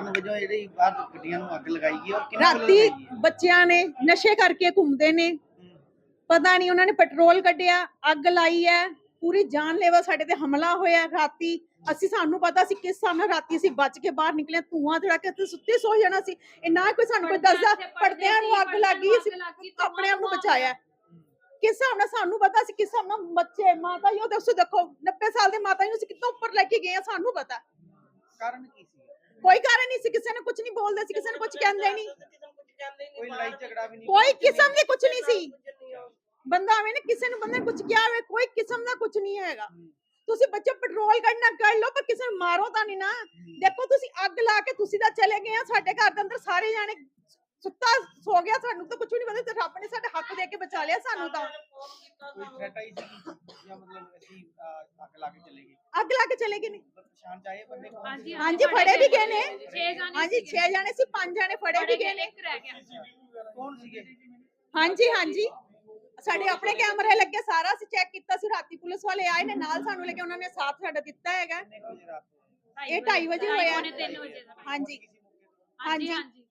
ਜੋ ਜਿਹੜੀ ਬਾਹਰ ਗੱਡੀਆਂ ਨੂੰ ਅੱਗ ਲਗਾਈ ਗਈ ਔਰ ਕਿਹਨਾਂ ਵੱਲੋਂ ਰਾਤੀ ਲਗਾਈ ਗਈ ਹੈ? ਬੱਚਿਆਂ ਨੇ ਨਸ਼ੇ ਕਰਕੇ ਘੁੰਮਦੇ ਨੇ। ਪਤਾ ਨਹੀਂ ਉਹਨਾਂ ਨੇ ਪੈਟਰੋਲ ਕੱਢਿਆ ਅੱਗ ਲਾਈ ਹੈ ਪੂਰੀ ਜਾਨਲੇਵਾ ਸਾਡੇ ਤੇ ਹਮਲਾ ਹੋਇਆ ਰਾਤੀ। ਅਸੀਂ ਸਾਨੂੰ ਪਤਾ ਸੀ ਕਿਸ ਹਿਸਾਬ ਨਾਲ ਰਾਤੀ ਅਸੀਂ ਬਚ ਕੇ ਬਾਹਰ ਨਿਕਲੇ ਧੂਆਂ ਜਿਹੜਾ ਕਿ ਅਸੀਂ ਸੁੱਤੇ ਸੋ ਜਾਣਾ ਸੀ। ਇਹ ਨਾ ਕੋਈ ਸਾਨੂੰ ਕੋਈ ਦੱਸਦਾ ਪਰਦਿਆਂ ਨੂੰ ਅੱਗ ਲੱਗੀ ਅਸੀਂ ਆਪਣੇ ਆਪ ਨੂੰ ਬਚਾਇਆ ਕਿਸ ਹਿਸਾਬ ਨਾਲ ਸਾਨੂੰ ਪਤਾ ਸੀ ਕਿਸ ਹਿਸਾਬ ਨਾਲ ਬੱਚੇ ਮਾਤਾ ਜੀ ਉਹ ਦੱਸੋ ਦੇਖੋ 90 ਸਾਲ ਦੇ ਮਾਤਾ ਜੀ ਨੂੰ ਅਸੀਂ ਕਿੱਥੋਂ ਉੱਪਰ ਲੈ ਕੇ ਗਏ ਆ ਸਾਨੂੰ ਪਤਾ। ਕਾਰਨ ਕੀ ਸੀ ਕੋਈ ਕਾਰਨ ਨਹੀਂ ਸੀ ਕਿਸੇ ਨੇ ਕੁਝ ਨਹੀਂ ਬੋਲਦੇ ਸੀ ਕਿਸੇ ਨੇ ਕੁਝ ਕਹਿੰਦੇ ਨਹੀਂ। ਕੋਈ ਲੜਾਈ ਝਗੜਾ ਵੀ ਨਹੀਂ ਕੋਈ ਕਿਸਮ ਦੀ ਕੁਝ ਨਹੀਂ ਸੀ। ਬੰਦਾ ਆਵੇਂ ਨਾ ਕਿਸੇ ਨੂੰ ਬੰਦੇ ਕੁਝ ਕਿਹਾ ਹੋਵੇ ਕੋਈ ਕਿਸਮ ਦਾ ਕੁਝ ਨਹੀਂ ਹੈਗਾ। ਤੁਸੀਂ ਬੱਚੇ ਪੈਟਰੋਲ ਕੱਢਣਾ ਕੱਢ ਲਓ ਪਰ ਕਿਸੇ ਨੂੰ ਮਾਰੋ ਤਾਂ ਨਹੀਂ ਨਾ। ਦੇਖੋ ਤੁਸੀਂ ਅੱਗ ਲਾ ਕੇ ਤੁਸੀਂ ਤਾਂ ਚਲੇ ਗਏ ਆ ਸਾਡੇ ਘਰ ਦੇ ਅੰਦਰ ਸਾਰੇ ਜਾਣੇ ਸੁੱਤਾ ਸੋ ਗਿਆ ਸਾਨੂੰ ਤਾਂ ਕੁਝ ਨਹੀਂ ਪਤਾ ਤੇ ਰੱਬ ਨੇ ਸਾਡੇ ਹੱਕ ਦੇ ਕੇ ਬਚਾ ਲਿਆ ਸਾਨੂੰ ਤਾਂ। ਕੋਈ ਥ੍ਰੈਟ ਆਈ ਸੀ ਜਾਂ ਮਤਲਬ ਅਸੀਂ ਅਹ, ਅੱਗ ਲਾ ਕੇ ਚਲੇ ਗਏ? ਅੱਗ ਲਾ ਕੇ ਚਲੇ ਗਏ ਨੇ। ਪਛਾਣ ਚ ਆਏ ਬੰਦੇ ਕੋਲ ਹਾਂਜੀ ਹਾਂਜੀ ਫੜੇ ਵੀ ਗਏ ਨੇ। ਛੇ ਜਾਣੇ ਹਾਂਜੀ 6 ਜਾਣੇ ਸੀ 5 ਜਾਣੇ ਫੜੇ ਵੀ ਗਏ ਨੇ। ਇੱਕ ਰਹਿ ਗਿਆ। ਕੌਣ ਸੀਗੇ? ਹਾਂਜੀ ਹਾਂਜੀ। ਸਾਡੇ ਆਪਣੇ ਕੈਮਰੇ ਲੱਗੇ ਸਾਰਾ ਅਸੀਂ ਚੈੱਕ ਕੀਤਾ ਸੀ। ਰਾਤੀ ਪੁਲਿਸ ਵਾਲੇ ਆਏ ਨੇ ਨਾਲ ਸਾਨੂੰ ਲੈ ਕੇ ਉਹਨਾਂ ਨੇ ਸਾਥ ਸਾਡਾ ਦਿੱਤਾ ਹੈਗਾ। ਕਿੰਨੇ ਕੁ ਵਜੇ ਰਾਤ ਨੂੰ? ਇਹ 2:30 ਵਜੇ ਹੋਇਆ। ਪੌਣੇ ਤਿੰਨ ਵਜੇ ਦਾ। ਹਾਂਜੀ। ਹਾਂਜੀ। ਹਾਂਜੀ। ਹਾਂਜੀ।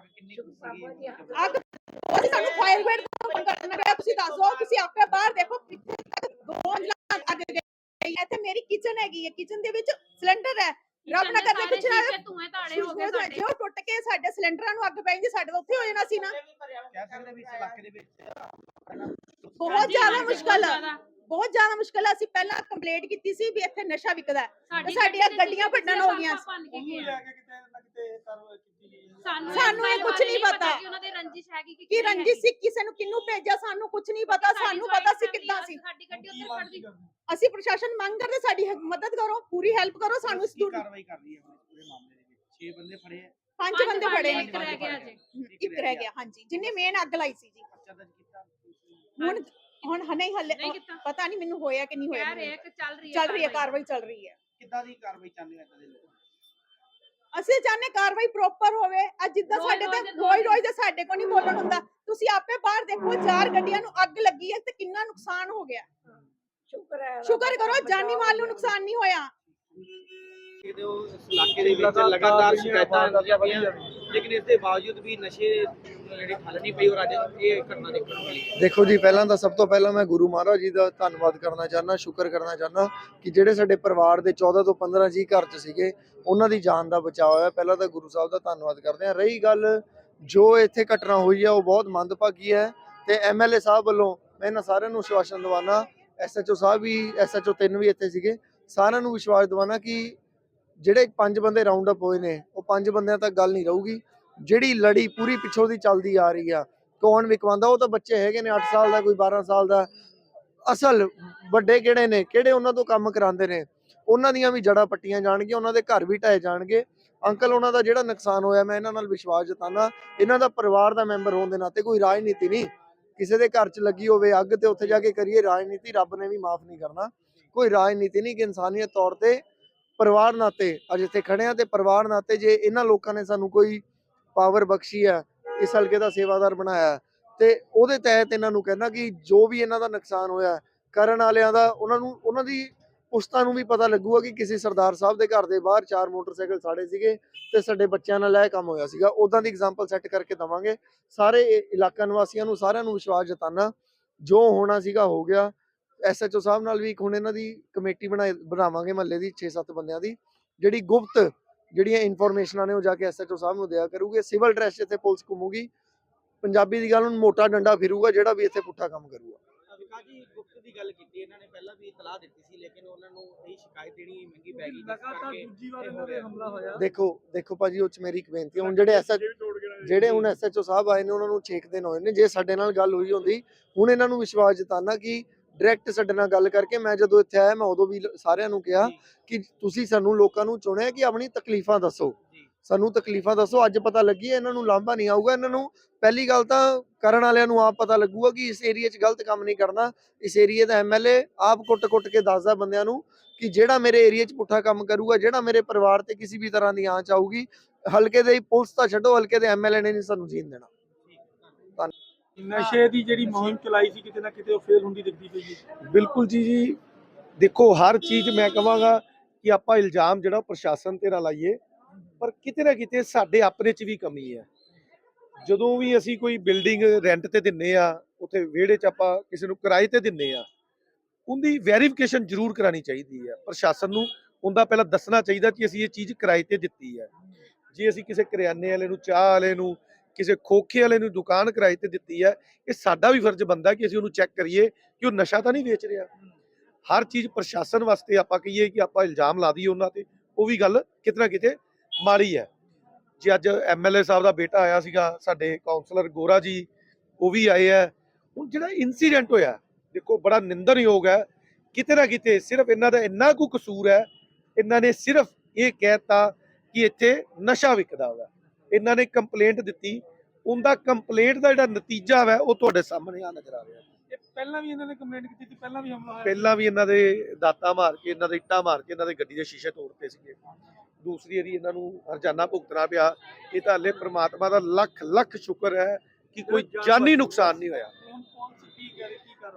ਅੱਗ ਕਿੰਨੀ ਕੁ ਸੀਗੀ ਅੱਗ ਅਸੀਂ ਸਾਨੂੰ ਫਾਇਰ ਬ੍ਰਿਗੇਡ ਨੂੰ ਕਰਨਾ ਪਿਆ ਤੁਸੀਂ ਦੱਸੋ ਤੁਸੀਂ ਆਪੇ ਬਾਹਰ ਦੇਖੋ ਪਿੱਛੇ ਤੱਕ ਦੋ ਮੰਜ਼ਿਲਾਂ ਅੱਗ ਗਈ ਇੱਥੇ ਮੇਰੀ ਕਿਚਨ ਹੈਗੀ ਹੈ ਕਿਚਨ ਦੇ ਵਿੱਚ ਸਿਲੰਡਰ ਹੈ। ਰੱਬ ਨਾ ਕਰੇ ਕੁਛ ਨਾ ਧੂਏ ਤਾੜੇ ਹੋ ਗਏ ਸਾਡੇ। ਜੇ ਉਹ ਟੁੱਟ ਕੇ ਸਾਡੇ ਸਿਲੰਡਰਾਂ ਨੂੰ ਅੱਗ ਪੈ ਜਾਂਦੀ ਸਾਡੇ ਤਾਂ ਉੱਥੇ ਹੋ ਜਾਣਾ ਸੀ ਨਾ। ਕਹਿ ਸਕਦੇ ਵੀ ਇਸ ਇਲਾਕੇ ਦੇ ਵਿੱਚ ਬਹੁਤ ਜ਼ਿਆਦਾ ਮੁਸ਼ਕਲ ਜ਼ਿਆਦਾ। ਬਹੁਤ ਜ਼ਿਆਦਾ ਮੁਸ਼ਕਲ ਹੈ ਅਸੀਂ ਪਹਿਲਾਂ ਕੰਪਲੇਂਟ ਕੀਤੀ ਸੀ ਵੀ ਇੱਥੇ ਨਸ਼ਾ ਵਿਕਦਾ ਹੈ। ਸਾਡੀਆਂ ਗੱਡੀ ਗੱਡੀਆਂ ਭੰਨਣ ਹੋ ਗਈਆਂ ਗਏ। ਸਾਨੂੰ ਇਹ ਬਾਰੇ ਨਹੀਂ ਪਤਾ। ਕਿ ਉਹਨਾਂ ਦੇ ਰੰਜਿਸ਼ ਹੈਗੀ ਕਿ ਕਿ ਰੰਜਿਤ ਸਿੰਘ ਕਿਸੇ ਨੂੰ ਕਿੰਨੂੰ ਭੇਜਿਆ ਸਾਨੂੰ ਕੁਝ ਨਹੀਂ ਪਤਾ ਸਾਨੂੰ ਪਤਾ ਸੀ ਕਿੱਦਾਂ ਸੀ। ਸਾਡੀ ਗੱਡੀ ਉੱਥੇ ਖੜਦੀ ਅਸੀਂ ਪ੍ਰਸ਼ਾਸਨ ਮੰਗ ਕਰਦੇ ਸਾਡੀ ਹ- ਮਦਦ ਕਰੋ ਪੂਰੀ ਹੈਲਪ ਕਰੋ ਸਾਨੂੰ ਇਸ ਕੀ ਦੂਰ ਕਾਰਵਾਈ ਕਰ ਰਹੀ ਹੈ ਹੁਣ ਪੂਰੇ ਮਾਮਲੇ ਦੇ ਵਿੱਚ। 6 ਬੰਦੇ ਫੜੇ ਆ। ਪੰਜ ਬੰਦੇ ਫੜ ਨੇ। ਇੱਕ ਰਹਿ ਗਿਆ ਜੀ। ਹਮ, ਇੱਕ ਰਹਿ ਗਿਆ। ਹਾਂਜੀ। ਜਿੰਨੇ ਮੇਨ ਅੱਗ ਲਾਈ ਸੀ ਜੀ। ਪਰਚਾ ਦਰਜ ਕੀਤਾ? ਹੁਣ ਹੁਣ ਹਨੇ ਹਲੇ ਨਹੀਂ ਕੀਤਾ। ਪਤਾ ਨਹੀਂ ਮੈਨੂੰ ਹੋਇਆ ਕਿ ਨਹੀਂ ਹੋਇਆ ਕਹਿ ਰਹੇ ਮੈਨੂੰ। ਕਿ ਚੱਲ ਰਹੀ ਹੈ ਚੱਲ ਰਹੀ ਹੈ ਕਾਰਵਾਈ। ਚੱਲ ਰਹੀ ਹੈ। ਕਿੱਦਾਂ ਦੀ ਕਾਰਵਾਈ ਚਾਹੁੰਦੇ ਹੋ ਇੱਦਾਂ ਦੇ ਲੋਕ ਅਸੀਂ ਚਾਹੁੰਦੇ ਕਾਰਵਾਈ ਪ੍ਰੋਪਰ ਹੋਵੇ। ਅੱਜ ਜਿੱਦਾਂ ਸਾਡੇ ਤੇ ਰੋਜ਼ ਦੇ ਦੋ ਰੋਜ਼ ਰੋਜ਼ ਦੇ ਸਾਡੇ ਕੋਲ ਨਹੀਂ ਬੋਲਣ ਹੁੰਦਾ। ਤੁਸੀਂ ਆਪੇ ਬਾਹਰ ਦੇਖੋ ਚਾਰ ਗੱਡੀਆਂ ਨੂੰ ਅੱਗ ਲੱਗੀ ਹੈ ਤੇ ਕਿੰਨਾ ਨੁਕਸਾਨ ਹੋ ਗਿਆ। ਸ਼ੁਕਰ ਹੈ ਸ਼ੁਕਰ ਕਰੋ ਜਾਨੀ ਮਾਲ ਨੂੰ ਨੁਕਸਾਨ ਨਹੀਂ ਹੋਇਆ। ਕਿਤੇ ਉਹ ਇਲਾਕੇ ਦੇ ਵਿੱਚ ਲਗਾਤਾਰ ਸ਼ਿਕਾਇਤਾਂ ਆਉਂਦੀਆਂ ਪਈਆਂ। ਲੇਕਿਨ ਇਸ ਦੇ ਬਾਵਜੂਦ ਵੀ ਨਸ਼ੇ ਜਿਹੜੀ ਠੱਲ ਨਹੀਂ ਪਈ ਔਰ ਅੱਜ ਇਹ ਘਟਨਾ ਦੇਖਣ ਨੂੰ ਮਿਲੀ। ਦੇਖੋ ਜੀ, ਪਹਿਲਾਂ ਤਾਂ ਸਭ ਤੋਂ ਪਹਿਲਾਂ ਮੈਂ ਗੁਰੂ ਮਹਾਰਾਜ ਜੀ ਦਾ ਧੰਨਵਾਦ ਕਰਨਾ ਚਾਹੁੰਦਾ, ਸ਼ੁਕਰ ਕਰਨਾ ਚਾਹੁੰਦਾ ਕਿ ਜਿਹੜੇ ਸਾਡੇ ਪਰਿਵਾਰ ਦੇ 14 ਤੋਂ 15 ਜੀ ਘਰ 'ਚ ਸੀਗੇ, ਉਹਨਾਂ ਦੀ ਜਾਨ ਦਾ ਬਚਾਅ ਹੋਇਆ। ਪਹਿਲਾਂ ਤਾਂ ਗੁਰੂ ਸਾਹਿਬ ਦਾ ਧੰਨਵਾਦ ਕਰਦੇ ਹਾਂ। ਰਹੀ ਗੱਲ, ਜੋ ਇੱਥੇ ਘਟਨਾ ਹੋਈ ਹੈ ਉਹ ਬਹੁਤ ਮੰਦਭਾਗੀ ਹੈ ਤੇ ਐਮਐਲਏ ਸਾਹਿਬ ਵੱਲੋਂ ਮੈਂ ਇਹਨਾਂ ਸਾਰਿਆਂ ਨੂੰ ਵਿਸ਼ਵਾਸਨ ਦਿਵਾਨਾ ਐਸਐਚਓ ਸਾਹਿਬ ਵੀ ਐਸਐਚਓ ਤਿੰਨ ਵੀ ਇੱਥੇ ਸੀਗੇ, ਸਾਰਿਆਂ ਨੂੰ ਵਿਸ਼ਵਾਸ ਦਿਵਾਨਾ ਕਿ ਜਿਹੜੇ ਪੰਜ ਬੰਦੇ ਰਾਉਂਡ ਅਪ ਹੋਏ ਨੇ, ਉਹ ਪੰਜ ਬੰਦਿਆਂ ਤੱਕ ਗੱਲ ਨਹੀਂ ਰਹੂਗੀ। ਜਿਹੜੀ ਲੜੀ ਪੂਰੀ ਪਿੱਛੋਂ ਦੀ ਚੱਲਦੀ ਆ ਰਹੀ ਆ, ਕੌਣ ਵਿਕਵਾਉਂਦਾ? ਉਹ ਤਾਂ ਬੱਚੇ ਹੈਗੇ ਨੇ 8 ਸਾਲ ਦਾ ਕੋਈ 12 ਸਾਲ ਦਾ। ਅਸਲ ਵੱਡੇ ਕਿਹੜੇ ਨੇ? ਕਿਹੜੇ ਉਹਨਾਂ ਤੋਂ ਕੰਮ ਕਰਾਉਂਦੇ ਨੇ? ਉਹਨਾਂ ਦੀਆਂ ਵੀ ਜੜਾਂ ਪੱਟੀਆਂ ਜਾਣਗੀਆਂ, ਉਹਨਾਂ ਦੇ ਘਰ ਵੀ ਢਾਏ ਜਾਣਗੇ। ਅੰਕਲ, ਉਹਨਾਂ ਦਾ ਜਿਹੜਾ ਨੁਕਸਾਨ ਹੋਇਆ, ਮੈਂ ਇਹਨਾਂ ਨਾਲ ਵਿਸ਼ਵਾਸ ਜਤਾਨਾ ਇਹਨਾਂ ਦਾ ਪਰਿਵਾਰ ਦਾ ਮੈਂਬਰ ਹੋਣ ਦੇ ਨਾਤੇ ਕੋਈ ਰਾਜਨੀਤੀ ਨਹੀਂ। ਕਿਸੇ ਦੇ ਘਰ 'ਚ ਲੱਗੀ ਹੋਵੇ ਅੱਗ ਤੇ ਉੱਥੇ ਜਾ ਕੇ ਕਰੀਏ ਰਾਜਨੀਤੀ, ਰੱਬ ਨੇ ਵੀ ਮਾਫ ਨਹੀਂ ਕਰਨਾ। ਕੋਈ ਰਾਜਨੀਤੀ ਨਹੀਂ ਕਿ ਇਨਸਾਨੀਅਤ ਤੌਰ ਤੇ ਪਰਿਵਾਰ ਨਾਤੇ, ਅੱਜ ਇੱਥੇ ਖੜੇ ਆ ਤੇ ਪਰਿਵਾਰ ਨਾਤੇ ਜੇ ਇਹਨਾਂ ਲੋਕਾਂ ਨੇ ਸਾਨੂੰ ਕੋਈ ਪਾਵਰ ਬਖਸ਼ੀ ਹੈ, ਇਸ ਹਲਕੇ ਦਾ ਸੇਵਾਦਾਰ ਬਣਾਇਆ ਤੇ ਉਹਦੇ ਤਹਿਤ ਇਹਨਾਂ ਨੂੰ ਕਹਿੰਦਾ ਕਿ ਜੋ ਵੀ ਇਹਨਾਂ ਦਾ ਨੁਕਸਾਨ ਹੋਇਆ ਕਰਨ ਵਾਲਿਆਂ ਦਾ, ਉਹਨਾਂ ਨੂੰ, ਉਹਨਾਂ ਦੀ ਪੁਸਤਾਂ ਨੂੰ ਵੀ ਪਤਾ ਲੱਗੂਗਾ ਕਿ ਕਿਸੇ ਸਰਦਾਰ ਸਾਹਿਬ ਦੇ ਘਰ ਦੇ ਬਾਹਰ ਚਾਰ ਮੋਟਰਸਾਈਕਲ ਸਾੜੇ ਸੀਗੇ ਤੇ ਸਾਡੇ ਬੱਚਿਆਂ ਨਾਲ ਇਹ ਕੰਮ ਹੋਇਆ ਸੀਗਾ। ਉਦਾਂ ਦੀ ਐਗਜ਼ਾਮਪਲ ਸੈੱਟ ਕਰਕੇ ਦਵਾਂਗੇ। ਸਾਰੇ ਇਲਾਕਾ ਨਿਵਾਸੀਆਂ ਨੂੰ ਸਾਰਿਆਂ ਨੂੰ ਵਿਸ਼ਵਾਸ ਜਤਾਨਾ, ਜੋ ਹੋਣਾ ਸੀਗਾ ਹੋ ਗਿਆ। ਐਸਐਚਓ ਸਾਹਿਬ ਨਾਲ ਵੀ ਇੱਕ ਹੁਣ ਇਹਨਾਂ ਦੀ ਕਮੇਟੀ ਬਣਾਏ, ਬਣਾਵਾਂਗੇ ਮਹੱਲੇ ਦੀ 6-7 ਬੰਦਿਆਂ ਦੀ, ਜਿਹੜੀ ਗੁਪਤ ਜਿਹੜੀਆਂ ਇਨਫੋਰਮੇਸ਼ਨਾਂ ਨੇ ਉਹ ਜਾ ਕੇ ਐਸਐਚਓ ਸਾਹਿਬ ਨੂੰ ਦਿਆ ਕਰੂਗੇ ਸਿਵਲ ਡਰੈਸ ਇੱਥੇ ਪੁਲਿਸ ਘੁੰਮੂਗੀ ਪੰਜਾਬੀ ਦੀ ਗੱਲ ਹੁਣ ਮੋਟਾ ਡੰਡਾ ਫਿਰੂਗਾ ਜਿਹੜਾ ਵੀ ਇੱਥੇ ਪੁੱਠਾ ਕੰਮ ਕਰੂਗਾ। ਵਿਕਾਸ ਜੀ ਗੁਪਤ ਦੀ ਗੱਲ ਕੀਤੀ ਇਹਨਾਂ ਨੇ ਪਹਿਲਾਂ ਵੀ ਇਤਲਾਹ ਦਿੱਤੀ ਸੀ ਲੇਕਿਨ ਉਹਨਾਂ ਨੂੰ ਇਹ ਸ਼ਿਕਾਇਤ ਦੇਣੀ ਮਹਿੰਗੀ ਪੈ ਗਈ ਕਰਕੇ ਦੂਜੀ ਵਾਰ ਇਹਨਾਂ ਤੇ ਹਮਲਾ ਹੋਇਆ। ਦੇਖੋ ਦੇਖੋ ਭਾਜੀ ਉਹ ਚ ਮੇਰੀ ਇੱਕ ਬੇਨਤੀ ਹੈ ਹੁਣ ਜਿਹੜੇ ਐਸਐਚ ਜਿਹੜੇ ਹੁਣ ਐਸਐਚਓ ਸਾਹਿਬ ਆਏ ਨੇ ਉਹਨਾਂ ਨੂੰ 6 ਦਿਨ ਹੋਏ ਨੇ ਜੇ ਸਾਡੇ ਨਾਲ ਗੱਲ ਹੋਈ ਹੁੰਦੀ ਹੁਣ ਇਹਨਾਂ ਨੂੰ ਵਿਸ਼ਵਾਸ ਜਤਾਨਾ ਕਿ ਡਾਇਰੈਕਟ ਸਾਡੇ ਨਾਲ ਗੱਲ ਕਰਕੇ ਮੈਂ ਜਦੋਂ ਇੱਥੇ ਆਇਆ ਮੈਂ ਉਦੋਂ ਵੀ ਸਾਰਿਆਂ ਨੂੰ ਕਿਹਾ ਕਿ ਤੁਸੀਂ ਸਾਨੂੰ ਲੋਕਾਂ ਨੂੰ ਚੁਣਿਆ ਕਿ ਆਪਣੀ ਤਕਲੀਫਾਂ ਦੱਸੋ। ਸਾਨੂੰ ਤਕਲੀਫਾਂ ਦੱਸੋ ਅੱਜ ਪਤਾ ਲੱਗੀ ਇਹਨਾਂ ਨੂੰ ਲਾਂਭਾ ਨਹੀਂ ਆਊਗਾ ਇਹਨਾਂ ਨੂੰ ਪਹਿਲੀ ਗੱਲ ਤਾਂ ਕਰਨ ਵਾਲਿਆਂ ਨੂੰ ਆਪ ਪਤਾ ਲੱਗੂਗਾ ਕਿ ਇਸ ਏਰੀਆ 'ਚ ਗਲਤ ਕੰਮ ਨਹੀਂ ਕਰਨਾ। ਇਸ ਏਰੀਆ ਦਾ ਐਮਐਲਏ ਆਪ ਕੁੱਟ-ਕੁੱਟ ਕੇ ਦੱਸਦਾ ਬੰਦਿਆਂ ਨੂੰ ਕਿ ਜਿਹੜਾ ਮੇਰੇ ਏਰੀਆ 'ਚ ਪੁੱਠਾ ਕੰਮ ਕਰੂਗਾ ਜਿਹੜਾ ਮੇਰੇ ਪਰਿਵਾਰ ਤੇ ਕਿਸੇ ਵੀ ਤਰ੍ਹਾਂ ਦੀ ਆਂਚ ਆਊਗੀ ਹਲਕੇ ਦੇ ਹੀ ਪੁਲਿਸ ਤਾਂ ਛੱਡੋ ਹਲਕੇ ਦੇ ਐਮਐਲਏ ਨੇ ਨਹੀਂ ਸਾਨੂੰ ਜੀਣ ਦੇਣਾ। ਨਸ਼ੇ ਦੀ ਜਿਹੜੀ ਮੁਹਿੰਮ ਚਲਾਈ ਸੀ ਕਿਤੇ ਨਾ ਕਿਤੇ ਉਹ ਫੇਲ ਹੁੰਦੀ ਦਿਖਦੀ ਪਈ ਹੈ ਬਿਲਕੁਲ ਜੀ ਜੀ। ਦੇਖੋ ਹਰ ਚੀਜ਼ ਮੈਂ ਕਹਾਂਗਾ ਕਿ ਆਪਾਂ ਇਲਜ਼ਾਮ ਜਿਹੜਾ ਪ੍ਰਸ਼ਾਸਨ ਤੇ ਨਾ ਲਾਈਏ ਪਰ ਕਿਤੇ ਨਾ ਕਿਤੇ ਸਾਡੇ ਆਪਣੇ 'ਚ ਵੀ ਕਮੀ ਹੈ। ਜਦੋਂ ਵੀ ਅਸੀਂ ਕੋਈ ਬਿਲਡਿੰਗ ਰੈਂਟ ਤੇ ਦਿੰਨੇ ਆ ਉੱਥੇ ਵਿਹੜੇ 'ਚ ਆਪਾਂ ਕਿਸੇ ਨੂੰ ਕਿਰਾਏ ਤੇ ਦਿੰਨੇ ਆ ਉਹਦੀ ਵੈਰੀਫਿਕੇਸ਼ਨ ਜ਼ਰੂਰ ਕਰਾਣੀ ਚਾਹੀਦੀ ਹੈ। ਪ੍ਰਸ਼ਾਸਨ ਨੂੰ ਉਹਦਾ ਪਹਿਲਾਂ ਦੱਸਣਾ ਚਾਹੀਦਾ ਕਿ ਅਸੀਂ ਇਹ ਚੀਜ਼ ਕਿਰਾਏ ਤੇ ਦਿੱਤੀ ਹੈ। ਜੇ ਅਸੀਂ ਕਿਸੇ ਕਰਿਆਨੇ ਵਾਲੇ ਨੂੰ ਚਾਹ ਵਾਲੇ ਨੂੰ ਕਿਸੇ ਖੋਖੇ ਵਾਲੇ ਨੂੰ ਦੁਕਾਨ ਕਿਰਾਏ ਤੇ ਦਿੱਤੀ ਹੈ, ਇਹ ਸਾਡਾ ਵੀ ਫਰਜ਼ ਬਣਦਾ ਕਿ ਅਸੀਂ ਉਹਨੂੰ ਚੈੱਕ ਕਰੀਏ ਕਿ ਉਹ ਨਸ਼ਾ ਤਾਂ ਨਹੀਂ ਵੇਚ ਰਿਹਾ। ਹਰ ਚੀਜ਼ ਪ੍ਰਸ਼ਾਸਨ ਵਾਸਤੇ ਆਪਾਂ ਕਹੀਏ ਕਿ ਆਪਾਂ ਇਲਜ਼ਾਮ ਲਾ ਦਈਏ ਉਹਨਾਂ ਤੇ, ਉਹ ਵੀ ਗੱਲ ਕਿਤੇ ਨਾ ਕਿਤੇ ਮਾੜੀ ਹੈ। ਜੇ ਅੱਜ ਐਮਐਲਏ ਸਾਹਿਬ ਦਾ ਬੇਟਾ ਆਇਆ ਸੀਗਾ, ਸਾਡੇ ਕਾਉਂਸਲਰ ਗੋਰਾ ਜੀ, ਉਹ ਵੀ ਆਏ ਹੈ। ਹੁਣ ਜਿਹੜਾ ਇਨਸੀਡੈਂਟ ਹੋਇਆ, ਦੇਖੋ ਬੜਾ ਨਿੰਦਣਯੋਗ ਹੈ, ਕਿਤੇ ਨਾ ਕਿਤੇ ਸਿਰਫ ਇਹਨਾਂ ਦਾ ਇੰਨਾ ਕੁ ਕਸੂਰ ਹੈ, ਇਹਨਾਂ ਨੇ ਸਿਰਫ ਇਹ ਕਹਿਤਾ ਕਿ ਇੱਥੇ ਨਸ਼ਾ ਵਿਕਦਾ ਵਾ। ਇਹਨਾਂ ਨੇ ਕੰਪਲੇਂਟ ਦਿੱਤੀ ਉਹਦਾ ਕੰਪਲੇਂਟ ਦਾ ਜਿਹੜਾ ਨਤੀਜਾ ਵਾ ਉਹ ਤੁਹਾਡੇ ਸਾਹਮਣੇ ਆ ਨਜ਼ਰ ਆ ਰਿਹਾ। ਇਹ ਪਹਿਲਾਂ ਵੀ ਇਹਨਾਂ ਨੇ ਕੰਪਲੇਂਟ ਕੀਤੀ ਸੀ ਪਹਿਲਾਂ ਵੀ ਹਮਲਾ ਹੋਇਆ ਪਹਿਲਾਂ ਵੀ ਇਹਨਾਂ ਦੇ ਦਾਤਾ ਮਾਰ ਕੇ ਇਹਨਾਂ ਦੇ ਇੱਟਾਂ ਮਾਰ ਕੇ ਇਹਨਾਂ ਦੇ ਗੱਡੀ ਦੇ ਸ਼ੀਸ਼ੇ ਤੋੜਤੇ ਸੀਗੇ। ਦੂਸਰੀ ਵਾਰੀ ਇਹਨਾਂ ਨੂੰ ਹਰਜਾਨਾ ਭੁਗਤਣਾ ਪਿਆ। ਇਹ ਤਾਂ ਹਲੇ ਪ੍ਰਮਾਤਮਾ ਦਾ ਲੱਖ ਲੱਖ ਸ਼ੁਕਰ ਹੈ ਕਿ ਕੋਈ ਜਾਨੀ ਨੁਕਸਾਨ ਨਹੀਂ ਹੋਇਆ।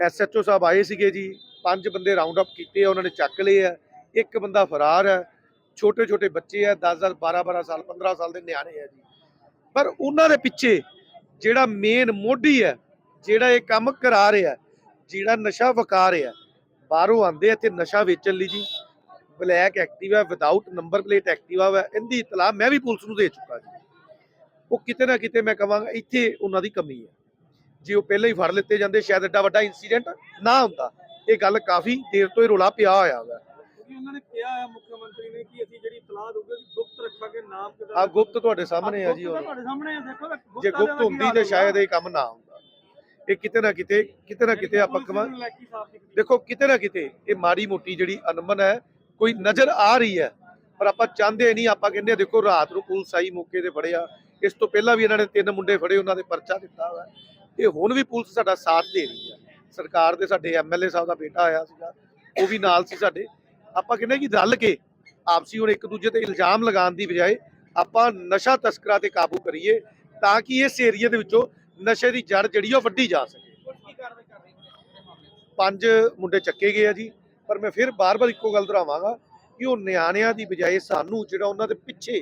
ਐਸਐਚਓ ਸਾਹਿਬ ਆਏ ਸੀਗੇ ਜੀ ਪੰਜ ਬੰਦੇ ਰਾਉਂਡ ਅਪ ਕੀਤੇ ਆ ਉਹਨਾਂ ਨੇ ਚੱਕ ਲਏ ਆ। ਇੱਕ ਬੰਦਾ ਫਰਾਰ ਹੈ ਛੋਟੇ ਛੋਟੇ ਬੱਚੇ ਆ 10 10 12 12 ਸਾਲ 15 ਸਾਲ ਦੇ ਨਿਆਣੇ ਆ ਜੀ। ਪਰ ਉਹਨਾਂ ਦੇ ਪਿੱਛੇ ਜਿਹੜਾ ਮੇਨ ਮੋਢੀ ਹੈ, ਜਿਹੜਾ ਇਹ ਕੰਮ ਕਰਾ ਰਿਹਾ ਜਿਹੜਾ ਨਸ਼ਾ ਵਕਾ ਰਿਹਾ ਬਾਹਰੋਂ ਆਂਦੇ ਇੱਥੇ ਨਸ਼ਾ ਵੇਚਣ ਲਈ ਜੀ। Black Activa without number plate Activa ਵਾ, ਇਹਦੀ ਇਤਲਾਹ ਮੈਂ ਵੀ ਪੁਲਿਸ ਨੂੰ ਦੇ ਚੁੱਕਾ ਜੀ। ਉਹ ਕਿਤੇ ਨਾ ਕਿਤੇ ਮੈਂ ਕਹਾਂਗਾ ਇੱਥੇ ਉਹਨਾਂ ਦੀ ਕਮੀ ਹੈ। ਜੇ ਉਹ ਪਹਿਲਾਂ ਹੀ ਫੜ ਲਿੱਤੇ ਜਾਂਦੇ, ਸ਼ਾਇਦ ਐਡਾ ਵੱਡਾ ਇਨਸੀਡੈਂਟ ਨਾ ਹੁੰਦਾ। ਇਹ ਗੱਲ ਕਾਫੀ ਦੇਰ ਤੋਂ ਹੀ ਰੋਲਾ ਪਿਆ ਹੋਇਆ ਵਾ ਕਿਉਂਕਿ ਉਹਨਾਂ ਨੇ ਕਿਹਾ ਹੈ ਮੁੱਖ ਮੰਤਰੀ ਨੇ ਕਿ ਅਸੀਂ ਜਿਹੜੀ ਇਤਲਾਹ ਦਊਗੇ ਅਸੀਂ ਗੁਪਤ ਰੱਖਾਂਗੇ ਨਾਮ ਕਿਦਾਂ ਆ ਗੁਪਤ ਤੁਹਾਡੇ ਸਾਹਮਣੇ ਆ ਜੀ ਉਹ। ਤੁਹਾਡੇ ਸਾਹਮਣੇ ਆ ਦੇਖੋ ਜੇ ਗੁਪਤਾਂ ਹੁੰਦੀ ਤੇ। ਸ਼ਾਇਦ ਇਹ ਕੰਮ ਨਾ ਹੁੰਦਾ। ਇਹ ਕਿਤੇ ਨਾ ਕਿਤੇ ਕਿਤੇ ਨਾ ਕਿਤੇ ਆਪਾਂ ਕਵਾਂ। ਦੇਖੋ ਕਿਤੇ ਨਾ ਕਿਤੇ ਇਹ ਮਾੜੀ ਮੋਟੀ ਜਿਹੜੀ ਅਨਮਨ ਹੈ ਕੋਈ ਨਜ਼ਰ ਆ ਰਹੀ ਹੈ ਪਰ ਆਪਾਂ ਚਾਹੁੰਦੇ ਨਹੀਂ ਆਪਾਂ ਕਹਿੰਦੇ ਦੇਖੋ ਰਾਤ ਨੂੰ ਪੁਲਿਸ ਆਈ ਮੌਕੇ ਤੇ ਫੜਿਆ ਇਸ ਤੋਂ ਪਹਿਲਾਂ ਵੀ ਇਹਨਾਂ ਨੇ ਤਿੰਨ ਮੁੰਡੇ ਫੜੇ ਉਹਨਾਂ ਦੇ ਪਰਚਾ ਦਿੱਤਾ ਹੋਇਆ। ਇਹ ਹੁਣ ਵੀ ਪੁਲਿਸ ਸਾਡਾ ਸਾਥ ਦੇ ਰਹੀ ਹੈ। ਸਰਕਾਰ ਦੇ ਸਾਡੇ ਐਮਐਲਏ ਸਾਹਿਬ ਦਾ ਬੇਟਾ ਆਇਆ ਸੀਗਾ ਉਹ ਵੀ ਨਾਲ ਸੀ ਸਾਡੇ। ਆਪਾਂ ਕਹਿੰਦੇ ਕਿ ਰਲ ਕੇ ਆਪਸੀ ਹੁਣ ਇੱਕ ਦੂਜੇ ਤੇ ਇਲਜ਼ਾਮ ਲਗਾਉਣ ਦੀ ਬਜਾਏ ਆਪਾਂ ਨਸ਼ਾ ਤਸਕਰਾਂ ਤੇ ਕਾਬੂ ਕਰੀਏ ਤਾਂ ਕਿ ਇਸ ਏਰੀਆ ਦੇ ਵਿੱਚੋਂ ਨਸ਼ੇ ਦੀ ਜੜ ਜਿਹੜੀ ਉਹ ਵੱਢੀ ਜਾ ਸਕੇ। ਪੰਜ ਮੁੰਡੇ ਚੱਕੇ ਗਏ ਆ ਜੀ, ਪਰ ਮੈਂ ਫਿਰ ਬਾਰ-ਬਾਰ ਇੱਕੋ ਗੱਲ ਦੁਹਰਾਵਾਂਗਾ ਕਿ ਉਹ ਨਿਆਣਿਆਂ ਦੀ ਬਜਾਏ ਸਾਨੂੰ ਜਿਹੜਾ ਉਹਨਾਂ ਦੇ ਪਿੱਛੇ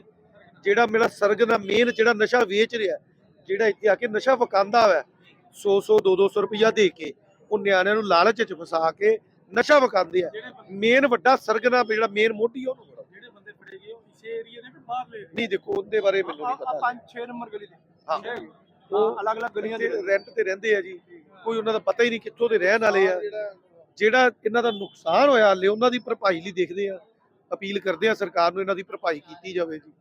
ਜਿਹੜਾ ਮੇਰਾ ਸਰਜਨਾ ਮੇਨ ਜਿਹੜਾ ਨਸ਼ਾ ਵੇਚ ਰਿਹਾ, ਜਿਹੜਾ ਇੱਥੇ ਆ ਕੇ ਨਸ਼ਾ ਫਕਾਂਦਾ ਹੋਇਆ 100 100 200 ਰੁਪਇਆ ਦੇ ਕੇ ਉਹ ਨਿਆਣਿਆਂ ਨੂੰ ਲਾਲਚ 'ਚ ਫਸਾ ਕੇ ਨਸ਼ਾ ਵਕਾਂਦੇ ਆ ਮੇਨ ਵੱਡਾ ਸਰਜਨਾ ਜਿਹੜਾ ਮੇਨ ਮੋਢੀ ਉਹਨੂੰ ਫੜੋ। ਜਿਹੜੇ ਬੰਦੇ ਫੜੇ ਗਏ ਉਹ ਇਸੇ ਏਰੀਆ ਦੇ ਕਿ ਬਾਹਰ ਲੈ ਨਹੀਂ ਦੇਖੋ ਉਹਦੇ ਬਾਰੇ ਮੈਨੂੰ ਨਹੀਂ ਆ ਪਤਾ। 5 6 ਨੰਬਰ ਗਲੀ ਦੇ। ਹਾਂ। ਉਹ ਅਲੱਗ-ਅਲੱਗ ਗਲੀਆਂ ਦੇ। ਰੈਂਟ ਤੇ ਰਹਿੰਦੇ ਆ ਜੀ। ਕੋਈ ਉਹਨਾਂ ਦਾ ਪਤਾ ਹੀ ਨਹੀਂ ਕਿੱਥੋਂ ਦੇ ਰਹਿਣ ਵਾਲੇ ਆ। ਜਿਹੜਾ ਇਹਨਾਂ ਦਾ ਨੁਕਸਾਨ ਹੋਇਆ ਹਲੇ ਉਹਨਾਂ ਦੀ ਭਰਪਾਈ ਲਈ ਦੇਖਦੇ ਆ। ਅਪੀਲ ਕਰਦੇ ਆ ਸਰਕਾਰ ਨੂੰ ਇਹਨਾਂ ਦੀ ਭਰਪਾਈ ਕੀਤੀ ਜਾਵੇ ਜੀ।